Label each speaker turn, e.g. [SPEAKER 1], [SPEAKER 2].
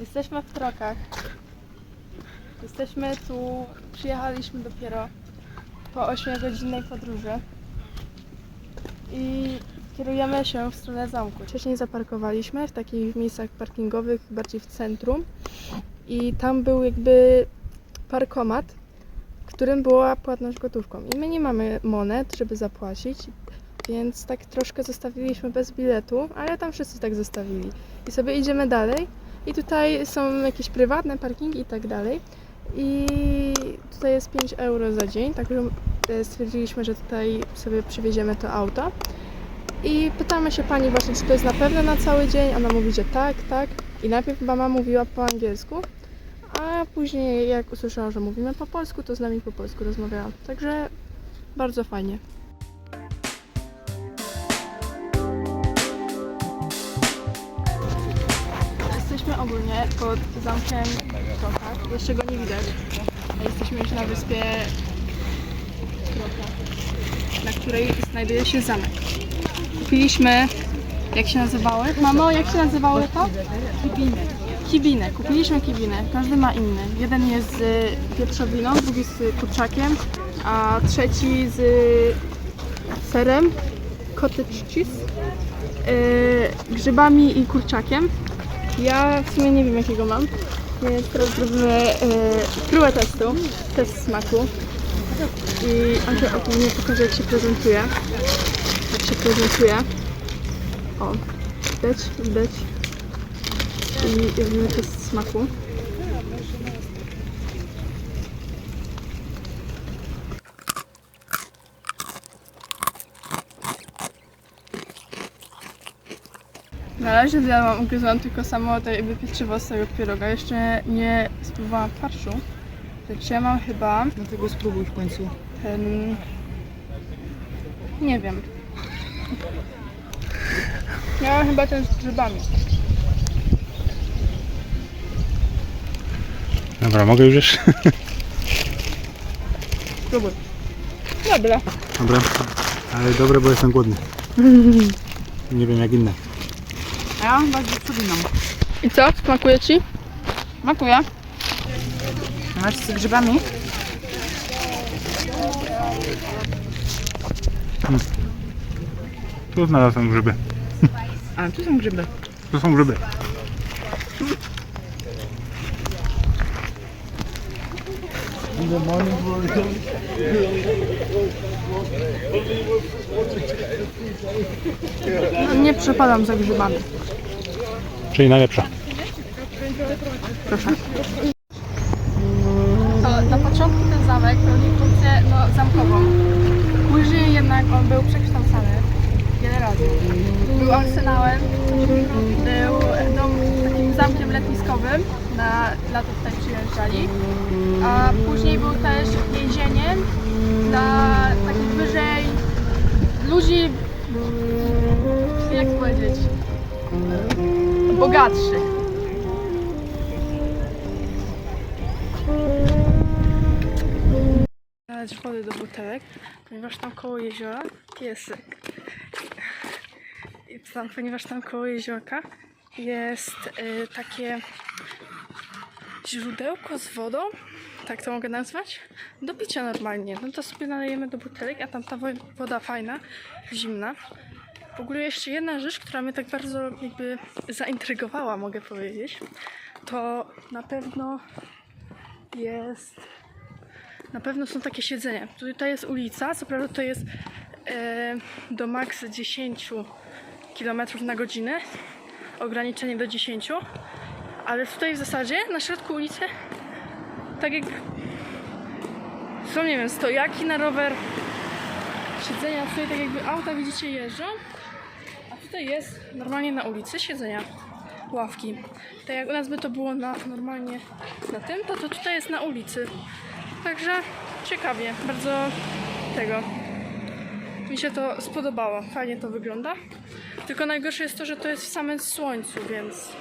[SPEAKER 1] Jesteśmy w Trokach. Jesteśmy tu, przyjechaliśmy dopiero po 8-godzinnej podróży i kierujemy się w stronę zamku. Wcześniej zaparkowaliśmy w takich miejscach parkingowych, bardziej w centrum i tam był jakby parkomat, w którym była płatność gotówką. I my nie mamy monet, żeby zapłacić, więc tak troszkę zostawiliśmy bez biletu, ale tam wszyscy tak zostawili. I sobie idziemy dalej i tutaj są jakieś prywatne parkingi i tak dalej. I tutaj jest 5 euro za dzień, także stwierdziliśmy, że tutaj sobie przywieziemy to auto. I pytamy się pani właśnie, czy to jest na pewno na cały dzień. Ona mówi, że tak, tak. I najpierw mama mówiła po angielsku, a później jak usłyszała, że mówimy po polsku, to z nami po polsku rozmawiała. Także bardzo fajnie. Jesteśmy ogólnie pod zamkiem Trochach. Jeszcze go nie widać. A Jesteśmy już na wyspie Trocha, na której znajduje się zamek. Kupiliśmy, jak się nazywały? Mamo, jak się nazywały to? Kibiny. Kibiny. Kupiliśmy kibiny. Każdy ma inny. Jeden jest z wieprzowiną, drugi z kurczakiem, a trzeci z serem, cottage cheese, yy, grzybami i kurczakiem. Ja w sumie nie wiem jakiego mam, więc teraz zrobimy yy, próbę testu, test smaku. I Anka ogólnie pokaże jak się prezentuje. Jak się prezentuje. O, widać, widać. I robimy test smaku. Na razie zjadłam, ugryzłam tylko samo to jakby pieczywo z tego pieroga. Jeszcze nie spróbowałam farszu. Więc ja mam chyba
[SPEAKER 2] Dlatego spróbuj w końcu.
[SPEAKER 1] ten... Nie wiem. Ja mam chyba ten z grzybami.
[SPEAKER 3] Dobra, mogę już jeszcze?
[SPEAKER 1] Spróbuj. Dobra.
[SPEAKER 3] Dobra, ale dobre, bo jestem głodny. Nie wiem jak inne.
[SPEAKER 2] Ja mam bardziej przewiną.
[SPEAKER 1] I co? Smakuje Ci?
[SPEAKER 2] Smakuje. Masz z grzybami?
[SPEAKER 3] Tu znalazłem grzyby.
[SPEAKER 2] A, tu są grzyby.
[SPEAKER 3] Tu są grzyby.
[SPEAKER 1] No, nie przepadam za grzybami.
[SPEAKER 3] Czyli najlepsza.
[SPEAKER 1] Proszę. To na początku ten zamek pełnił funkcję no, zamkową. Później jednak on był przekształcany wiele razy. Był arsenałem, był zamkiem letniskowym, na lato tutaj przyjeżdżali, a później był też więzieniem dla takich wyżej ludzi, jak powiedzieć, bogatszych. Nalać wody do butelek, ponieważ tam koło jeziora piesek. I tam, ponieważ tam koło jeziorka jest y, takie źródełko z wodą, tak to mogę nazwać, do picia normalnie. No to sobie nalejemy do butelek, a tam ta wo- woda fajna, zimna. W ogóle jeszcze jedna rzecz, która mnie tak bardzo jakby zaintrygowała, mogę powiedzieć, to na pewno jest na pewno są takie siedzenia. Tutaj jest ulica, co prawda to jest e, do maks 10 km na godzinę, ograniczenie do 10, ale tutaj w zasadzie na środku ulicy, tak jak są, nie wiem, stojaki na rower, siedzenia, tutaj tak jakby auta widzicie jeżdżą, a tutaj jest normalnie na ulicy siedzenia, ławki. Tak jak u nas by to było na, normalnie na tym, to, to tutaj jest na ulicy. Także ciekawie, bardzo tego. Mi się to spodobało, fajnie to wygląda. Tylko najgorsze jest to, że to jest w samym słońcu, więc.